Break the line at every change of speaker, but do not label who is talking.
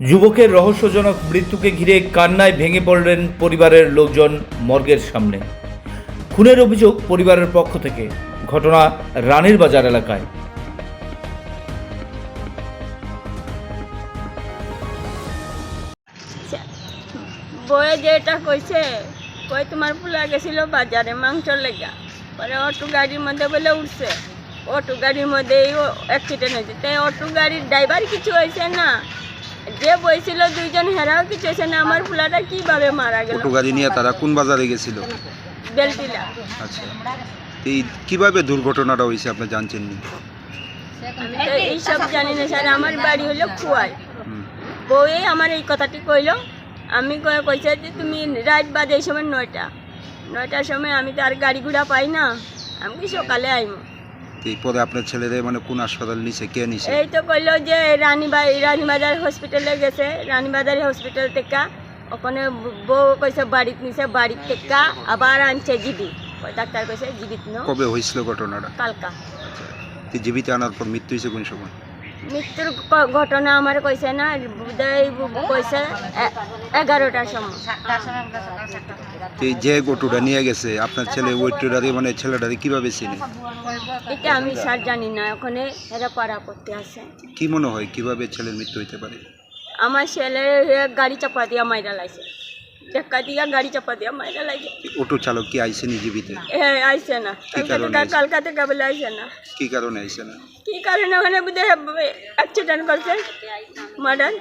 যুবকের রহস্যজনক মৃত্যুকে ঘিরে কান্নায় ভেঙে পড়লেন পরিবারের লোকজন মর্গের সামনে। খুনের অভিযোগ পরিবারের পক্ষ থেকে। ঘটনা রানীর বাজার এলাকায়।
বয়ে কইছে, কই তোমার পোলা গেছিল বাজারে মাংস লেগা। পরে অটো গাড়ির মধ্যে বলে উঠছে। অটো গাড়ির মধ্যেই অ্যাক্সিডেন্ট হয়েছে। তাই অটো গাড়ির ড্রাইভার কিছু হয়েছে না। যে বইছিল দুইজন হেরাও কিছু হয়েছে না আমার ফুলাটা কীভাবে মারা গেল?
অটো গাড়ি নিয়ে তারা কোন বাজারে গেছিল?
বেলটিলা।
আচ্ছা। এই কীভাবে দুর্ঘটনাটা হয়েছে আপনি জানছেন নি
আমি তো এইসব জানি না স্যার আমার বাড়ি হলো
হুম।
বউয়ে আমার এই কথাটি কইলো। আমি কয়ে কইছে যে তুমি রাত বাজে এই সময় নয়টা। নয়টার সময় আমি তো আর গাড়ি ঘোড়া পাই না। আমি কি সকালে আইমো?
পরে আপনার ছেলেদের মানে কোন হাসপাতাল নিছে কে নিছে?
এই তো কইলো যে রানীবাই রানীবাজার হসপিটালে গেছে। রানীবাজার হসপিটাল থেকে ওখানে বউ কইছে বাড়িত নিছে বাড়ির থেকে আবার আনছে জিবি ডাক্তার কইছে জীবিত ন।
কবে হয়েছিল ঘটনাটা?
কালকা।
আচ্ছা। জীবিত আনার পর মৃত্যু হয়েছে কোন সময়?
মৃত্যুর ঘটনা আমার কইছে না বোধহয় কইছে এগারোটার সময়।
যে অটোটা নিয়ে গেছে আপনার ছেলে ওই টোটারে মানে ছেলেটারে কীভাবে চিনে?
এটা আমি স্যার জানি না ওখানে এরা পাড়া করতে আসে
কি মনে হয় কীভাবে ছেলের মৃত্যু হইতে পারে?
আমার ছেলে গাড়ি চাপা দিয়ে মাইরা লাইছে। ধাক্কা দিয়া গাড়ি চাপা দিয়া মাইরা লাইছে
অটো চালক কি আইসেনি জীবিতে
হ্যাঁ আইছে না
কি কারণে
কালকা
আইছে?
কালকা থেকে বলে আইছে না
কি কারণে আইসে না
কি কারণে ওখানে বোধহয় অ্যাক্সিডেন্ট করছে মার্ডার